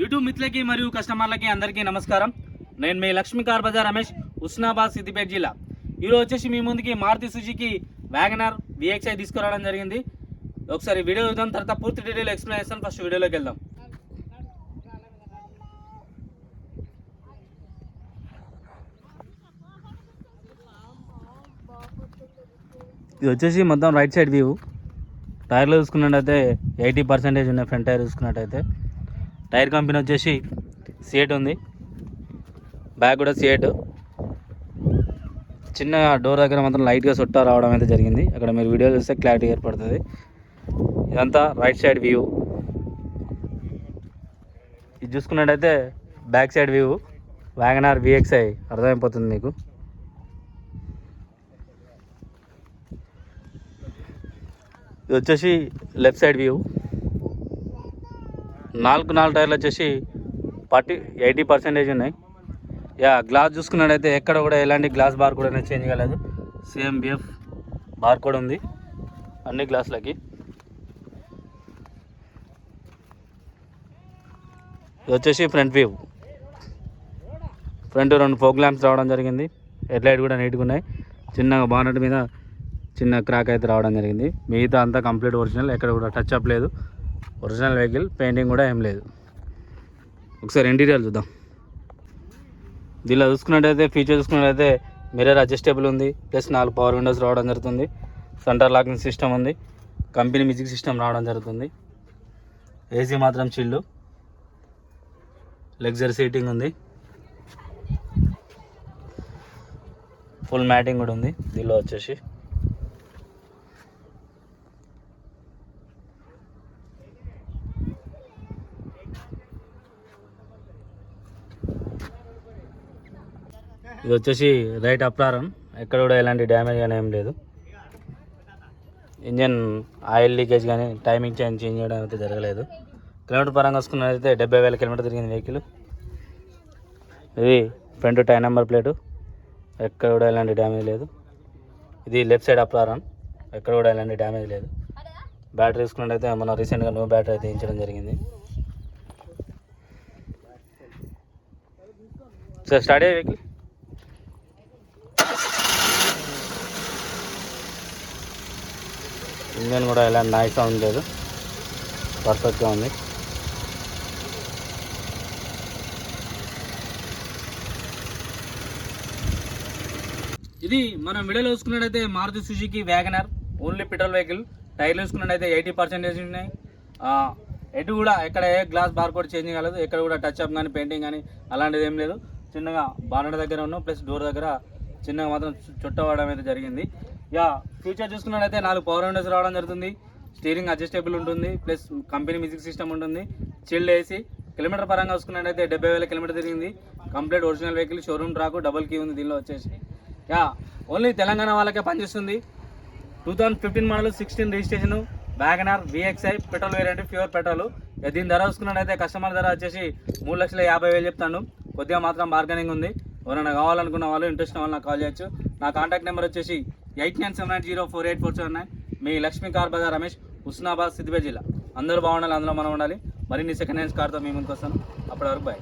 YouTube మిత్రులకి మరియు కస్టమర్లకి అందరికీ నమస్కారం. నేను మీ లక్ష్మీకార్ బజార్ రమేష్ హుస్నాబాద్ సిద్దిపేట జిల్లా. ఈరోజు వచ్చేసి మీ ముందుకి మారుతి సుజుకి వ్యాగనార్ విఎక్స్ఐ తీసుకురావడం జరిగింది. ఒకసారి వీడియో చూద్దాం తర్వాత పూర్తి డీటెయిల్ ఎక్స్ప్లెయిన్ చేస్తాను ఫస్ట్ వీడియోలోకి వెళ్దాం. ఇది వచ్చేసి మొత్తం రైట్ సైడ్ వ్యూ టైర్లు చూసుకున్నట్టయితే ఎయిటీ పర్సెంటేజ్ ఉన్నాయి ఫ్రంట్ టైర్ చూసుకున్నట్టయితే. టైర్ కంపెనీ వచ్చేసి సిఎట్ ఉంది. బ్యాక్ కూడా సిఎట్ చిన్న డోర్ దగ్గర మాత్రం లైట్గా చుట్టా రావడం అయితే జరిగింది. అక్కడ మీరు వీడియో చూస్తే క్లారిటీ ఏర్పడుతుంది. ఇదంతా రైట్ సైడ్ వ్యూ. ఇది చూసుకున్నట్టయితే back side view. WagonR VXI. అర్థమైపోతుంది మీకు. ఇది వచ్చేసి లెఫ్ట్ సైడ్ వ్యూ. నాలుగు నాలుగు టైర్లు వచ్చేసి ఫార్టీ ఎయిటీ పర్సెంటేజ్ ఉన్నాయి. యా గ్లాస్ చూసుకున్నట్టయితే ఎక్కడ కూడా ఎలాంటి గ్లాస్ బార్ కూడా చేంజ్ కాలేదు. సేమ్ బిఎఫ్ బార్ కూడా ఉంది. అన్ని గ్లాసులకి. ఇది వచ్చేసి ఫ్రంట్ వ్యూ. ఫ్రంట్ రెండు ఫోక్ ల్యాంప్స్ రావడం జరిగింది. హెడ్ లైట్ కూడా నీట్గా ఉన్నాయి. చిన్నగా బానట్ మీద చిన్న క్రాక్ అయితే రావడం జరిగింది. మిగతా అంతా కంప్లీట్ ఒరిజినల్. ఎక్కడ కూడా టచ్ అప్ లేదు. ఒరిజినల్ వెహికల్ పెయింటింగ్ కూడా ఏం లేదు. ఒకసారి ఇంటీరియర్ చూద్దాం. దీనిలో చూసుకున్నట్టయితే ఫీచర్ చూసుకున్నట్టయితే మిర్రర్ అడ్జస్టబుల్ ఉంది ప్లస్ నాలుగు పవర్ విండోస్ రావడం జరుగుతుంది. సెంటర్ లాకింగ్ సిస్టమ్ ఉంది కంపెనీ మ్యూజిక్ సిస్టమ్ రావడం జరుగుతుంది. ఏసీ మాత్రం చిల్లు లగ్జరీ సీటింగ్ ఉంది. ఫుల్ మ్యాటింగ్ కూడా ఉంది. దీనిలో వచ్చేసి ఇది వచ్చేసి రైట్ అప్రారం. ఎక్కడ కూడా ఎలాంటి డ్యామేజ్ కానీ ఏం లేదు. ఇంజన్ ఆయిల్ లీకేజ్ కానీ టైమింగ్ చేంజ్ చేంజ్ చేయడం అయితే జరగలేదు. కిలోమీటర్ పరంగా వస్తున్నట్లయితే డెబ్బై వేల కిలోమీటర్ తిరిగింది వెహికల్. ఇది ఫ్రంట్ టై నెంబర్ ప్లేటు. ఎక్కడ కూడా ఎలాంటి డ్యామేజ్ లేదు. ఇది లెఫ్ట్ సైడ్ అప్రారం. ఎక్కడ కూడా ఎలాంటి డ్యామేజ్ లేదు. బ్యాటరీ తీసుకున్నట్టయితే మనం రీసెంట్గా నో బ్యాటరీ అయితే ఇచ్చడం జరిగింది. సార్ స్టార్ట్ అయ్యే వెహికల్? ఇంజన్ కూడా ఎలాంటి నాయిస్ సౌండ్ లేదు పర్ఫెక్ట్గా ఉంది. ఇది మనం వీడియోలో చూసుకున్నట్టయితే Maruti Suzuki WagonR only petrol vehicle. టైర్లు చూసుకున్నట్టయితే ఎయిటీ పర్సెంటేజ్ ఉన్నాయి. ఎటు కూడా ఎక్కడ ఏ గ్లాస్ బార్ కోడ్ చేంజ్ కాలేదు. ఎక్కడ కూడా టచ్ అప్ కానీ పెయింటింగ్ కానీ అలాంటిది ఏం లేదు. చిన్నగా బానెట్ దగ్గర ఉన్నాం ప్లస్ డోర్ దగ్గర చిన్నగా మాత్రం చుట్టవడం అయితే జరిగింది. యా ఫ్యూచర్ చూసుకున్నట్టయితే నాలుగు పవర్ విండోస్ రావడం జరుగుతుంది. స్టీరింగ్ అడ్జస్టబుల్ ఉంటుంది. ప్లస్ కంపెనీ మ్యూజిక్ సిస్టమ్ ఉంటుంది. చిల్డ్ ఏసీ కిలోమీటర్ పరంగా చూసుకున్నట్టయితే డెబ్బై వేల కిలోమీటర్ తిరిగింది. Complete original vehicle showroom track double key ఉంది దీనిలో వచ్చేసి. యా ఓన్లీ తెలంగాణ వాళ్ళకే పనిచేస్తుంది. Two thousand fifteen model sixteen registration WagonR VXI petrol variant pure petrol దీని ధర చూసుకున్నట్టయితే కస్టమర్ ధర వచ్చేసి మూడు లక్షల యాభై వేలు చెప్తాను కొద్దిగా మాత్రం బార్గెనింగ్ ఉంది. ఎవరైనా కావాలనుకున్న వాళ్ళు ఇంట్రెస్ట్ ఉన్న వాళ్ళు నాకు కాల్ చేయొచ్చు. నా కాంటాక్ట్ నెంబర్ వచ్చేసి eight nine seven nine zero four eight four seven nine. మీ లక్ష్మీ కార్ బజార్ రమేష్ హుస్నాబాద్ సిద్దిపేట జిల్లా. అందరూ బాగుండాలి అందులో మనం ఉండాలి మరిన్ని సెకండ్ హ్యాండ్స్ కార్తో మీ ముందుకు వస్తాను. అప్పటి వరకు బాయ్